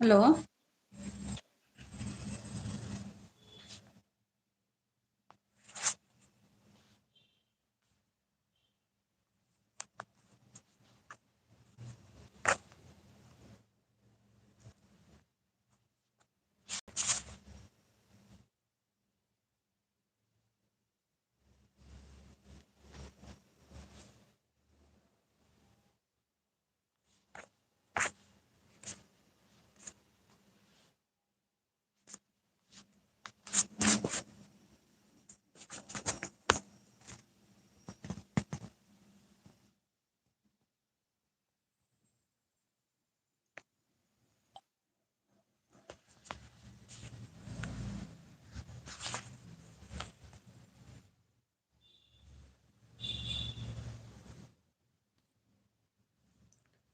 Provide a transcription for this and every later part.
Hello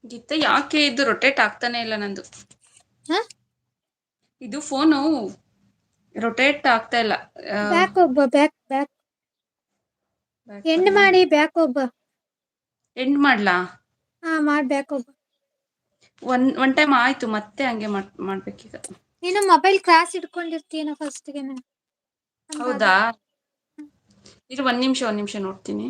ಗೀತ ಯಾಕೆ ಇದು rotate ಆಗ್ತಾನೆ ಇಲ್ಲ ನಂದು? ಹ? ಇದು ಫೋನು ರೊಟೇಟ್ ಆಗ್ತಾ ಇಲ್ಲ. ಬ್ಯಾಕ್ ಒಬ್ಬ ಬ್ಯಾಕ್ ಬ್ಯಾಕ್ ಎಂಡ್ ಮಾಡಿ ಬ್ಯಾಕ್ ಒಬ್ಬ. ಎಂಡ್ ಮಾಡ್ಲಾ? ಹಾ ಮಾಡ್ ಬ್ಯಾಕ್ ಒಬ್ಬ. ಒನ್ ಒನ್ ಟೈಮ್ ಆಯ್ತು ಮತ್ತೆ ಹಂಗೆ ಮಾಡ್ ಮಾಡ್ಬೇಕೀಗ. ನೀನು ಮೊಬೈಲ್ ಕ್ರಾಸ್ ಇಟ್ಕೊಂಡಿರ್ತೀಯನ ಫಸ್ಟ್ಗೆ ಹೌದಾ? ಇದು ಒಂದ್ ನಿಮಿಷ ಒಂದ್ ನಿಮಿಷ ನೋಡ್ತೀನಿ.